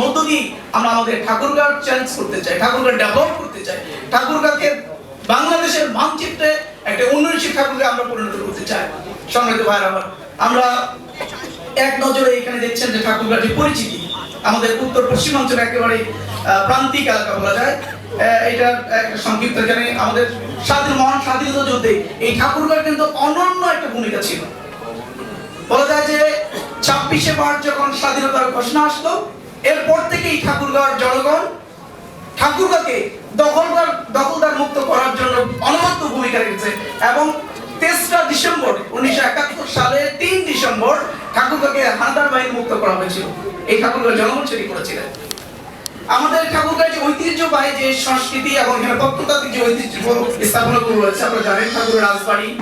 মধ্য দিয়ে আমরা আমাদের ঠাকুরগাঁও চেঞ্জ করতে চাই, ঠাকুরগাঁও ডেভেলপ করতে চাই। ঠাকুরগাঁকে বাংলাদেশের মানচিত্রে একটা উন্নয়নশীল ঠাকুরকে আমরা পরিণত করতে চাই। সম্মানিত ভাইরা আমার, আমরা এক নজরে এখানে দেখছেন যে ঠাকুরগাঁর যে পরিচিতি। আমাদের উত্তর পশ্চিমাঞ্চল একেবারে প্রান্তিক এলাকা বলা যায়। এটার একটা সংক্ষিপ্ত এখানে আমাদের স্বাধীন, মহান স্বাধীনতা যুদ্ধে এই ঠাকুরগাঁর কিন্তু অনন্য একটা ভূমিকা ছিল। বলা যায় যে ছাব্বিশে মার্চ যখন স্বাধীনতার ঘোষণা আসলো এরপর থেকেই ঠাকুরগাঁর জনগণ ঠাকুরগাঁকে দখলদার দখলদার মুক্ত করার জন্য অনবদ্য ভূমিকা রেখেছে। এবং তেসরা ডিসেম্বর উনিশশো একাত্তর সালে তিন ডিসেম্বর ঠাকুরগাঁকে হানাদার বাহিনী মুক্ত করা হয়েছিল। এই ঠাকুরগাঁ জনগণ সেটি করেছিলেন। আমাদের ঠাকুরগাঁর যে ঐতিহ্যবাহী যে সংস্কৃতি এবং এখানে প্রত্নতাত্ত্বিক যে ঐতিহ্য স্থাপনাগুলো রয়েছে জানেন ঠাকুরের রাজবাড়ি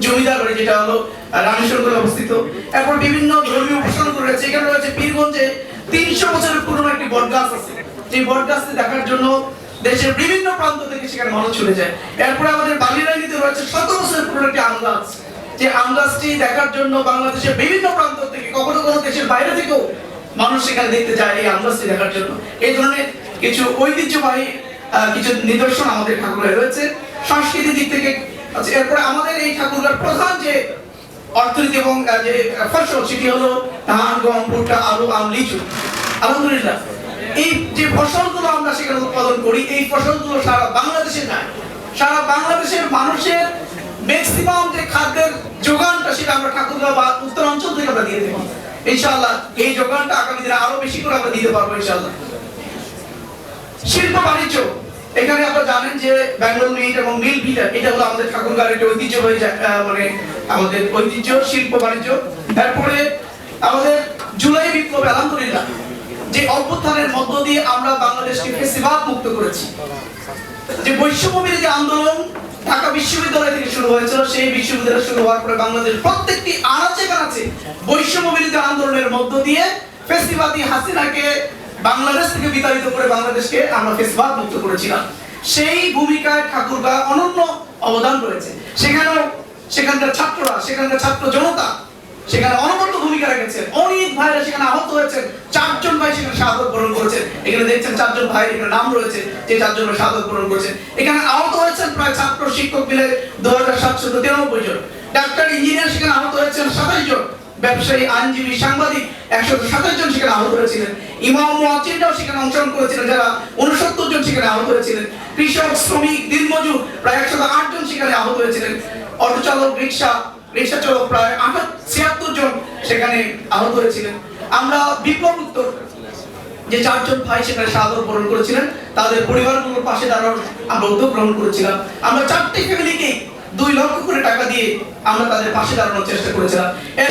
জমিদার বাড়ি যেটা হলো আহ, অবস্থিত। এরপর বিভিন্ন ধর্মীয় উপাসনাগুলো রয়েছে এখানে রয়েছে পীরগঞ্জে তিনশো বছরের পুরনো একটি বটগাছ আছে। যে বটগাছটি দেখার জন্য দেশের বিভিন্ন প্রান্ত থেকে সেখানে মানুষ চলে যায়। এরপরে আমাদের বালিরাইনিতে রয়েছে শত বছরের পুরনো একটি আম গাছ। যে আম গাছটি দেখার জন্য বাংলাদেশের বিভিন্ন প্রান্ত থেকে, কখনো কোনো দেশের বাইরে থেকেও মানুষ সেখানে দেখতে যায় এই আম গাছটি দেখার জন্য। এই ধরনের কিছু ঐতিহ্যবাহী কিছু নিদর্শন আমাদের ঠাকুরের রয়েছে। সংস্কৃতি দিক থেকে আচ্ছা এরপরে আমাদের এই ঠাকুরগার প্রধান যে অর্থনীতি এবং যে ফসল সেটি হলো ধান, গম, ভুট্টা, আলু, আম, লিচু। আলহামদুলিল্লাহ। এই যে ফসলগুলো আমরা সেখানে উৎপাদন করি, এই ফসলগুলো সারা বাংলাদেশে নাই। সারা বাংলাদেশের মানুষের ম্যাক্সিমাম যে খাদ্যের যোগানটা সেটা আমরা ঠাকুরগাঁও বা উত্তরাঞ্চল থেকে আমরা দিয়ে দেবো ইনশাআল্লাহ, এই যোগানটা আগামী দিনে আরও বেশি করে আমরা দিতে পারব, ইনশাআল্লাহ। শিল্প বাণিজ্য। এখানে আপনারা জানেন যে ব্যাঙ্গল মিট এবং মিল ভিটা এটা হলো আমাদের ঠাকুরগাঁর একটা ঐতিহ্যবাহী জা- আহ, মানে আমাদের ঐতিহ্য শিল্প বাণিজ্য। তারপরে আমাদের জুলাই বিপ্লব আলহামদুলিল্লাহ যে অভ্যুত্থানের মধ্য দিয়ে আমরা বাংলাদেশকে ফেসিবাদ মুক্ত করেছি। যে বৈষম্য বিরোধী আন্দোলন ঢাকা বিশ্ববিদ্যালয় থেকে শুরু হয়েছিল সেই বিশ্ববিদ্যালয় শুরু হওয়ার পরে বাংলাদেশ প্রত্যেকটি আনাচে কানাচে বৈষম্য বিরোধী আন্দোলনের মধ্য দিয়ে ফেসিবাদী হাসিনাকে বাংলাদেশ থেকে বিতাড়িত করে বাংলাদেশকে আমরা ফেসিবাদ মুক্ত করেছিলাম। সেই ভূমিকায় ঠাকুরগা অনন্য অবদান রয়েছে। সেখানেও সেখানকার ছাত্ররা, সেখানকার ছাত্র জনতা সেখানে অনবদ্য ভূমিকা রেখেছে অনেক ভাইরা সেখানে আহত হয়েছেন। চারজন ভাই সেখানে শাহাদত বরণ করেছেন। এখানে দেখছেন চারজন ভাই এখানে নাম রয়েছে যে চারজন শাহাদত বরণ করেছেন। এখানে আহত হয়েছেন প্রায় ছাত্র শিক্ষক মিলে দু হাজার সাতশো তিরানব্বই জন। ডাক্তার, ইঞ্জিনিয়ার সেখানে আহত হয়েছেন সাতাশ জন। ব্যবসায়ী, আইনজীবী, সাংবাদিক একশো সাতাশ জন সেখানে আহত হয়েছিলেন। ইমাম মুয়াজ্জিনরাও সেখানে অংশগ্রহণ করেছিলেন, যারা উনসত্তর জন সেখানে আহত হয়েছিলেন। কৃষক, শ্রমিক, দিনমজুর প্রায় একশো আট জন সেখানে আহত হয়েছিলেন। অটো চালক রিক্সা রিক্সা চালক প্রায় আঠাশ, ছিয়াত্তর জন সেখানে আহত হয়েছিলেন। আমরা বিপ্লব উত্তর, যে চারজন ভাই সেখানে শাহাদত বরণ করেছিলেন, তাদের পরিবারগুলোর পাশে দাঁড়ানোর আমরা উদ্যোগ গ্রহণ করেছিলাম। আমরা চারটি ফ্যামিলিকে দুই লক্ষ করে টাকা দিয়ে আমরা তাদের পাশে দাঁড়ানোর চেষ্টা করেছিলাম।